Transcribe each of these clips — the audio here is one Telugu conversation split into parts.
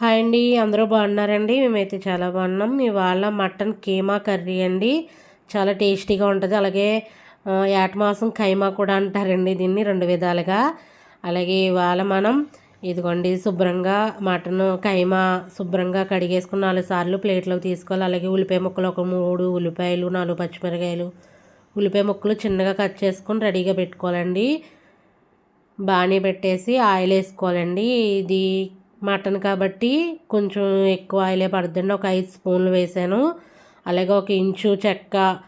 హాయ్ అండి అందరూ బాగున్నారండి? మేమైతే చాలా బాగున్నాం. ఇవాళ మటన్ కీమా కర్రీ అండి. చాలా టేస్టీగా ఉంటుంది. అలాగే యాటమాసం కైమా కూడా అంటారండి దీన్ని రెండు విధాలుగా. అలాగే ఇవాళ మనం ఇదిగోండి శుభ్రంగా మటన్ కైమా శుభ్రంగా కడిగేసుకుని నాలుగు సార్లు ప్లేట్లోకి తీసుకోవాలి. అలాగే ఉల్లిపాయ ముక్కలు ఒక మూడు ఉల్లిపాయలు నాలుగు పచ్చిమిరకాయలు ఉల్లిపాయ ముక్కలు చిన్నగా కట్ చేసుకొని రెడీగా పెట్టుకోవాలండి. బాగానే పెట్టేసి ఆయిల్ వేసుకోవాలండి. ఇది మటన్ కాబట్టి కొంచెం ఎక్కువ ఆయిలే పడుతుందండి ఒక ఐదు స్పూన్లు వేసాను. అలాగే ఒక ఇంచు చెక్క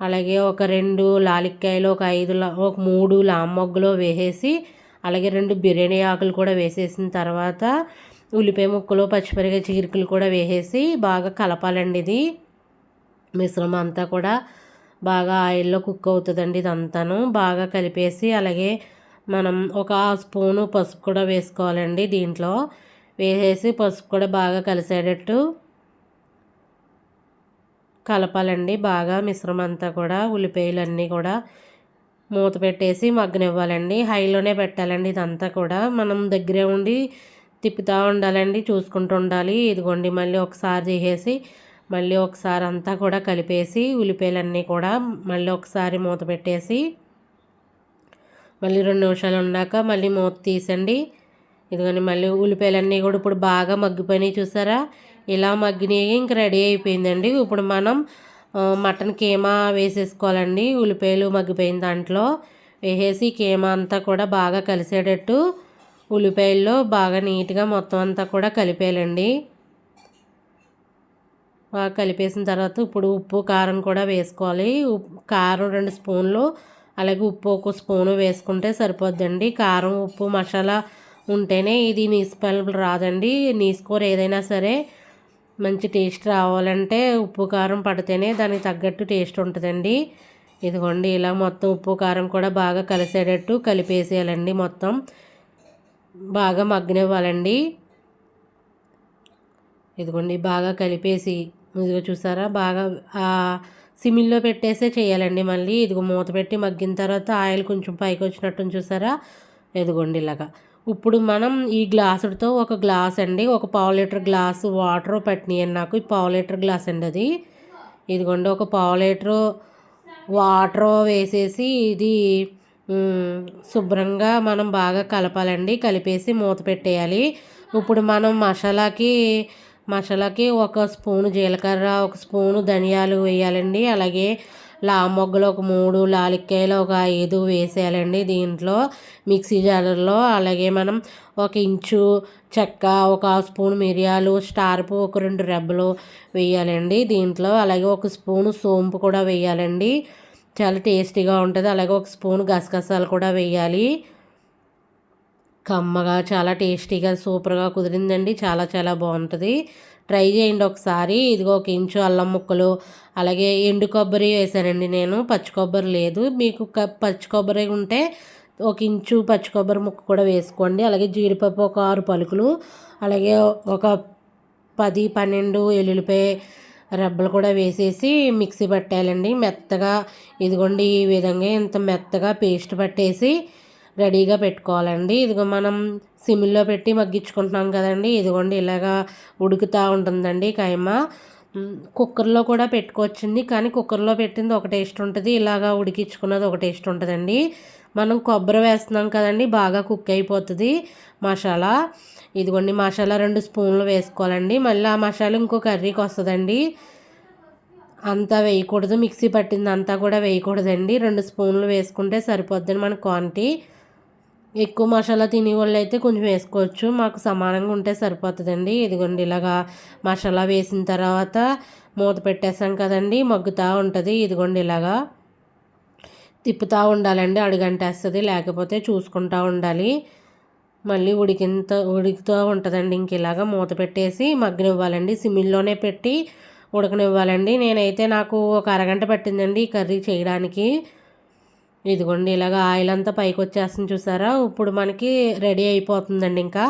అలాగే ఒక రెండు లాలిక్కాయలు ఒక ఐదు లా- ఒక మూడు లామ్మొగ్గులు వేసేసి అలాగే రెండు బిర్యానీ ఆకులు కూడా వేసేసిన తర్వాత ఉల్లిపాయ ముక్కలు పచ్చిమిరకాయ చీరికలు కూడా వేసేసి బాగా కలపాలండి ఇది. మిశ్రమం అంతా కూడా బాగా ఆయిల్లో కుక్ అవుతుందండి ఇదంతాను. బాగా కలిపేసి అలాగే మనం ఒక స్పూను పసుపు కూడా వేసుకోవాలండి దీంట్లో. వేసేసి పసుపు కూడా బాగా కలిసేటట్టు కలపాలండి. బాగా మిశ్రమం అంతా కూడా ఉల్లిపాయలు అన్నీ కూడా మూత పెట్టేసి మగ్గనివ్వాలండి. హైలోనే పెట్టాలండి ఇదంతా కూడా. మనం దగ్గరే ఉండి తిప్పుతూ ఉండాలండి చూసుకుంటూ ఉండాలి. ఇదిగోండి మళ్ళీ ఒకసారి చేసేసి మళ్ళీ ఒకసారి అంతా కూడా కలిపేసి ఉల్లిపాయలన్నీ కూడా మళ్ళీ ఒకసారి మూత పెట్టేసి మళ్ళీ రెండు నిమిషాలు ఉన్నాక మళ్ళీ మూత తీసండి. ఇదిగోని మళ్ళీ ఉల్లిపాయలన్నీ కూడా ఇప్పుడు బాగా మగ్గిపోయినాయి చూసారా? ఇలా మగ్గినాయి ఇంక రెడీ అయిపోయిందండి. ఇప్పుడు మనం మటన్ కీమా వేసేసుకోవాలండి. ఉల్లిపాయలు మగ్గిపోయిన దాంట్లో వేసేసి కీమా అంతా కూడా బాగా కలిసేటట్టు ఉల్లిపాయల్లో బాగా నీట్గా మొత్తం అంతా కూడా కలిపేయాలండి. బాగా కలిపేసిన తర్వాత ఇప్పుడు ఉప్పు కారం కూడా వేసుకోవాలి. ఉప్పు కారం రెండు స్పూన్లు అలాగే ఉప్పు ఒక స్పూను వేసుకుంటే సరిపోద్దండి. కారం ఉప్పు మసాలా ఉంటేనే ఇది నీసుపల్ రాదండి. నీసుకోర ఏదైనా సరే. మంచి టేస్ట్ రావాలంటే ఉప్పు కారం పడితేనే దానికి తగ్గట్టు టేస్ట్ ఉంటుందండి. ఇదిగోండి ఇలా మొత్తం ఉప్పు కారం కూడా బాగా కలిసేటట్టు కలిపేసేయాలండి మొత్తం. బాగా మగ్గనివ్వాలండి. ఇదిగోండి బాగా కలిపేసి ఇదిగో చూసారా? బాగా సిమ్లో సిమిల్లో పెట్టేసే చేయాలండి మళ్ళీ. ఇదిగో మూత పెట్టి మగ్గిన తర్వాత ఆయిల్ కొంచెం పైకి వచ్చినట్టు చూసారా? ఇదిగోండి ఇలాగా. ఇప్పుడు మనం ఈ గ్లాసుతో ఒక గ్లాస్ అండి ఒక పావు లీటర్ గ్లాసు వాటర్ పట్టినాయండి నాకు. ఈ పావు లీటర్ గ్లాస్ అండి అది. ఇదిగోండి ఒక పావు లీటరు వాటర్ వేసేసి ఇది శుభ్రంగా మనం బాగా కలపాలండి. కలిపేసి మూత పెట్టేయాలి. ఇప్పుడు మనం మసాలాకి మసాలాకి ఒక స్పూను జీలకర్ర ఒక స్పూను ధనియాలు వేయాలండి. అలాగే లామొగ్గలు ఒక మూడు లాలిక్కాయలు ఒక ఐదు వేసేయాలండి దీంట్లో. మిక్సీ జార్లో అలాగే మనం ఒక ఇంచు చెక్క ఒక స్పూన్ మిరియాలు స్టార్పు ఒక రెండు రెబ్బలు వేయాలండి దీంట్లో. అలాగే ఒక స్పూను సోంపు కూడా వేయాలండి. చాలా టేస్టీగా ఉంటుంది. అలాగే ఒక స్పూన్ గసగసాలు కూడా వేయాలి. కమ్మగా చాలా టేస్టీగా సూపర్గా కుదిరిందండి. చాలా చాలా బాగుంటుంది. ట్రై చేయండి ఒకసారి. ఇదిగో ఒక ఇంచు అల్లం ముక్కలు అలాగే ఎండు కొబ్బరి వేసానండి నేను. పచ్చి కొబ్బరి లేదు. మీకు పచ్చి కొబ్బరి ఉంటే ఒక ఇంచు పచ్చి కొబ్బరి ముక్క కూడా వేసుకోండి. అలాగే జీడిపప్పు ఒక ఆరు పలుకులు అలాగే ఒక పది పన్నెండు ఎల్లుల్లిపాయ రెబ్బలు కూడా వేసేసి మిక్సీ పట్టాలండి మెత్తగా ఇదిగోండి ఈ విధంగా ఇంత మెత్తగా పేస్ట్ పట్టేసి రెడీగా పెట్టుకోవాలండి. ఇదిగో మనం సిమ్లో పెట్టి మగ్గించుకుంటున్నాం కదండి. ఇదిగోండి ఇలాగా ఉడుకుతూ ఉంటుందండి కైమా. కుక్కర్లో కూడా పెట్టుకోవచ్చండి. కానీ కుక్కర్లో పెట్టింది ఒక టేస్ట్ ఉంటుంది ఇలాగా ఉడికించుకున్నది ఒక టేస్ట్ ఉంటుందండి. మనం కొబ్బరి వేస్తున్నాం కదండి బాగా కుక్ అయిపోతుంది మసాలా. ఇదిగోండి మసాలా రెండు స్పూన్లు వేసుకోవాలండి. మళ్ళీ ఆ మసాలా ఇంకో కర్రీకి వస్తుందండి. అంతా వేయకూడదు మిక్సీ పట్టింది అంతా కూడా వేయకూడదండి. రెండు స్పూన్లు వేసుకుంటే సరిపోద్దని మన క్వాంటిటీ. ఎక్కువ మసాలా తినే వాళ్ళు అయితే కొంచెం వేసుకోవచ్చు. మాకు సమానంగా ఉంటే సరిపోతుందండి. ఇదిగోండి ఇలాగా మసాలా వేసిన తర్వాత మూత పెట్టేసాం కదండి మగ్గుతూ ఉంటుంది. ఇదిగోండి ఇలాగా తిప్పుతూ ఉండాలండి. అడుగంటేస్తుంది లేకపోతే చూసుకుంటూ ఉండాలి. మళ్ళీ ఉడికింత ఉడుకుతూ ఉంటుందండి. ఇంక ఇలాగా మూత పెట్టేసి మగ్గనివ్వాలండి. సిమిల్లోనే పెట్టి ఉడకనివ్వాలండి. నేనైతే నాకు ఒక అరగంట పట్టిందండి ఈ కర్రీ చేయడానికి. ఇదిగోండి ఇలాగ ఆయిల్ అంతా పైకి వచ్చేస్తుంది చూసారా? ఇప్పుడు మనకి రెడీ అయిపోతుందండి ఇంకా.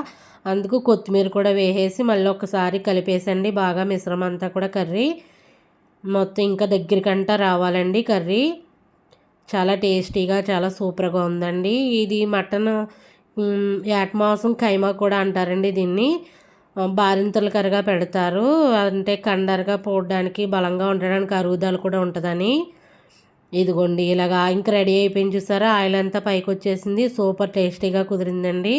అందుకు కొత్తిమీర కూడా వేసేసి మళ్ళీ ఒకసారి కలిపేసండి. బాగా మిశ్రమం అంతా కూడా కర్రీ. మొత్తం ఇంకా దగ్గరికంటా రావాలండి కర్రీ. చాలా టేస్టీగా చాలా సూపర్గా ఉందండి. ఇది మటన్ మ్, యాట్ మాంసం కైమా కూడా అంటారండి దీన్ని. బారింతలు కరగా పెడతారు. అంటే కండరగా పోవడానికి బలంగా ఉండడానికి అరుగుదల కూడా ఉంటుందని. ఇదిగోండి ఇలాగా ఇంక రెడీ అయిపోయింది చూసారా? ఆయిల్ అంతా పైకి వచ్చేసింది. సూపర్ టేస్టీగా కుదిరిందండి.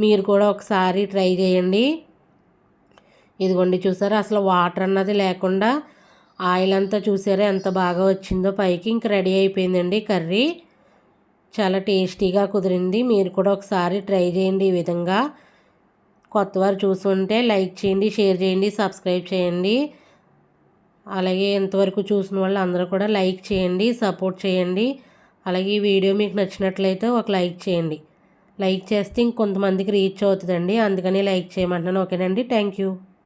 మీరు కూడా ఒకసారి ట్రై చేయండి. ఇదిగోండి చూసారా? అసలు వాటర్ అన్నది లేకుండా ఆయిల్ అంతా చూసారా? ఎంత బాగా వచ్చిందో పైకి ఇంక రెడీ అయిపోయిందండి కర్రీ. చాలా టేస్టీగా కుదిరింది. మీరు కూడా ఒకసారి ట్రై చేయండి ఈ విధంగా. కొత్తవారు చూసుంటే లైక్ చేయండి షేర్ చేయండి సబ్స్క్రైబ్ చేయండి. అలాగే ఇంతవరకు చూసిన వాళ్ళు అందరూ కూడా లైక్ చేయండి సపోర్ట్ చేయండి. అలాగే ఈ వీడియో మీకు నచ్చినట్లయితే ఒక లైక్ చేయండి. లైక్ చేస్తే ఇంకొంతమందికి రీచ్ అవుతుందండి. అందుకని లైక్ చేయమంటున్నాను. ఓకేనండి. Thank you.